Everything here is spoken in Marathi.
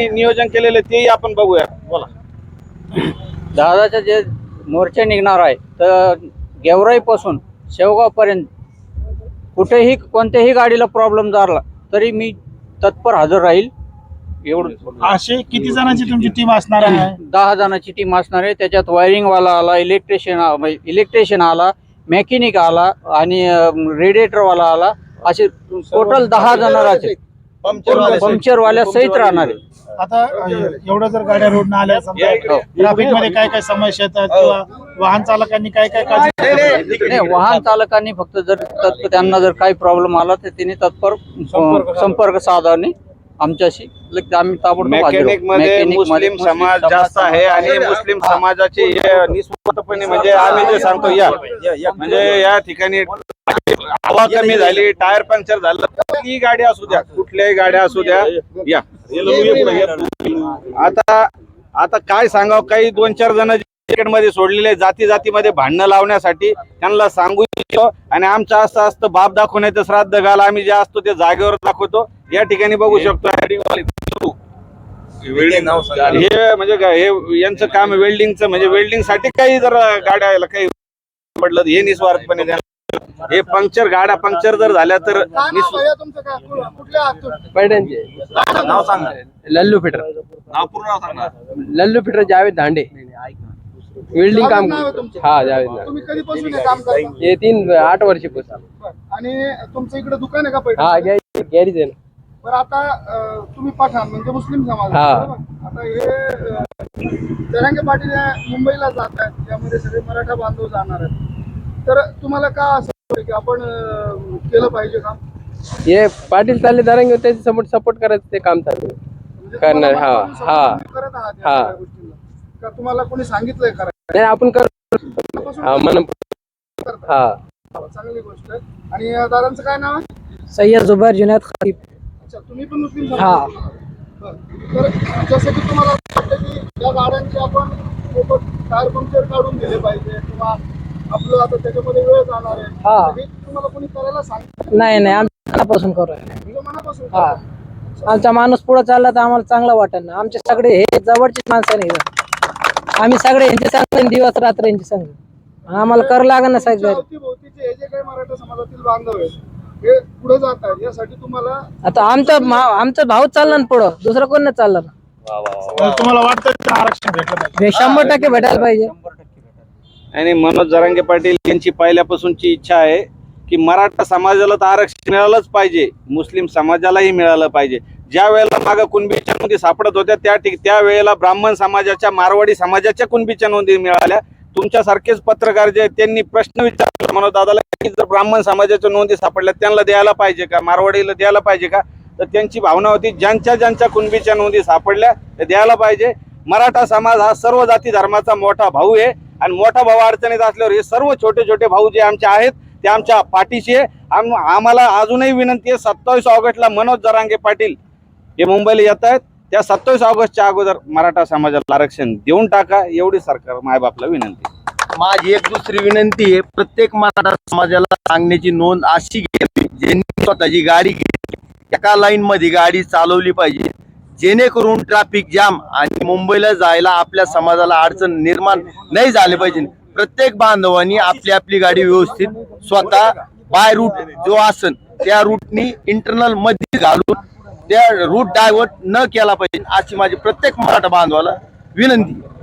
नियोजन केलेले तेही आपण बघूया. बोला. जहाजाचे जे मोर्चे निघणार आहे तर गेवराईपासून शेवगावपर्यंत कुठेही कोणत्याही गाडीला प्रॉब्लेम झाला तरी मी तत्पर हजर राहील. एवढं असे किती जणांची तुमची टीम असणार आहे? दहा जणांची टीम असणार आहे. त्याच्यात वायरिंगवाला आला इलेक्ट्रिशियन इलेक्ट्रिशियन आला मेकॅनिक आला आणि रेडिएटरवाला आला. असे टोटल दहा जण राहतील पंक्चरवाल्या सहित राहणार आहे. आता एवढं जर गाड्या रोडनं आल्या समजा हो. ट्रॅफिकमध्ये काय काय समस्या येतात किंवा वाहन चालकांनी काय काय काळजी नाही वाहन चालकांनी फक्त जर तत्पर त्यांना जर काही प्रॉब्लेम आला तर त्यांनी तत्पर संपर्क साधाने आमच्याशी आम्ही ताबडतोब हजर आहोत. मेकॅनिकमध्ये मेकॅनिकमध्ये मुस्लिम समाज जास्त आहे आणि मुस्लिम समाजाचे हे. निस्वार्थपणे म्हणजे आम्ही जे सांगतो या. म्हणजे या ठिकाणी हवा कमी झाली टायर पंक्चर झालं कुठलीही गाडी असू द्या कुठल्याही गाड्या असू द्या या. आता आता काय सांगावं काही दोन चार जणमध्ये सोडलेले जाती जातीमध्ये भांडणं लावण्यासाठी त्यांना सांगू इच्छितो. आणि आमचं असं असतं बाप दाखवण्याचं श्राद्ध घाल आम्ही जे असतो ते जागेवर दाखवतो. या ठिकाणी बघू शकतो हे म्हणजे हे यांचं काम वेल्डिंगचं म्हणजे वेल्डिंगसाठी काही जर गाड्या काही पडलं हे निस्वार्थपणे. हे पंक्चर गाड्या पंक्चर जर झाल्या तर नाव सांग. लल्लू फिटर. नाव पूर्ण नाव सांग ना. लल्लू फिटर जावेद धांडे. वेल्डिंग काम? हा जावेद धांडे. तुम्ही कधीपासून हे हे तीन आठ वर्षापासून. आणि तुमचं इकडे दुकान आहे का पैठण हा गॅरेज आहे ना. बरं आता तुम्ही पठाण म्हणजे मुस्लिम समाज. हा. आता हे जरांगे पाटील या मुंबईला जात आहेत. त्यामध्ये सगळे मराठा बांधव जाणार आहेत. तर तुम्हाला का असं वाटतं की आपण केलं पाहिजे काम हे पाटील चालले दारांगे त्याचे सपोर्ट सपोर्ट करायचं ते काम चालू आहे. म्हणजे करणार, हा, हा. तुम्ही करत आहात या हा. सगळ्या गोष्टींना. का तुम्हाला कोणी सांगितलंय करायचं नाही आपण करू मनापासून हा मन करता. हा चांगली गोष्ट आहे आणि अं, दादांचं काय नाव आहे सय्यद जुबैर जुनैद खतीब अच्छा तुम्ही पण मुस्लिम हा. बरं. तर जसं की तुम्हाला वाटतं की या गाड्यांचे आपण सोबत टायर पंक्चर काढून दिले पाहिजे किंवा आपलं आता त्याच्यामध्ये वेळ जाणार आहे. हा. तर हे तुम्हाला कोणी करायला सांग नाही नाही आमच्या मनापासून करू मनापासून हा. आमचा माणूस पुढे चालला तर आम्हाला चांगला वाटत ना. आमचे सगळे हे जवळचेच माणसं नाही आम्ही सगळे यांचे आणि दिवस रात्र यांचे संघ आम्हाला कर लागेल ना सगळं भोवतीचे हे जे काही मराठा समाजातील बांधव आहेत हे पुढे जात आहेत. यासाठी तुम्हाला आता आमचा मा- आमचा भाऊ चालला ना पुढं. दुसरं कोण नाही चाललं ना. तुम्हाला वाटतं की आरक्षण भेटलं पाहिजे? हे शंभर टक्के भेटायला पाहिजे. आणि मनोज जरांगे पाटील यांची पहिल्यापासूनची इच्छा आहे की मराठा समाजाला तर आरक्षण मिळालंच पाहिजे मुस्लिम समाजालाही मिळालं पाहिजे. ज्या वेळेला मागं कुणबीच्या नोंदी सापडत होत्या त्या ठिक त्यावेळेला ब्राह्मण समाजाच्या मारवाडी समाजाच्या कुणबीच्या नोंदी मिळाल्या. तुमच्यासारखेच पत्रकार जे आहेत, त्यांनी प्रश्न विचारला मनोज दादाला की जर ब्राह्मण समाजाच्या नोंदी सापडल्या त्यांना द्यायला पाहिजे का? मारवाडीला द्यायला पाहिजे का? तर त्यांची भावना होती ज्यांच्या ज्यांच्या कुणबीच्या नोंदी सापडल्या त्या द्यायला पाहिजे. मराठा समाज हा सर्व जाती धर्माचा मोठा भाऊ आहे. आणि मोठा भाऊ अडचणीत असल्यावर हे सर्व छोटे छोटे भाऊ जे आमचे आहेत ते आमच्या पाठीशी आहे. आम्हाला अजूनही विनंती आहे सत्तावीस ऑगस्टला मनोज जरांगे पाटील हे मुंबईला येत आहेत. त्या सत्तावीस ऑगस्टच्या अगोदर मराठा समाजाला आरक्षण देऊन टाका एवढी सरकार मायबापला विनंती माझी एक दुसरी विनंती आहे प्रत्येक मराठा समाजाला सांगण्याची नोंद अशी घ्यावी ज्यांनी स्वतःची गाडी घेतली. एका लाईन मध्ये गाडी चालवली पाहिजे. जेणेकरून ट्रॅफिक जाम आणि मुंबईला जायला आपल्या समाजाला अडचण निर्माण नाही झाले पाहिजे प्रत्येक बांधवांनी आपली आपली गाडी व्यवस्थित स्वतः बाय रूट जो असन त्या रूटनी इंटरनलमध्ये घालून त्या रूट डायव्हर्ट न केला पाहिजे अशी माझी प्रत्येक मराठा बांधवाला विनंती आहे.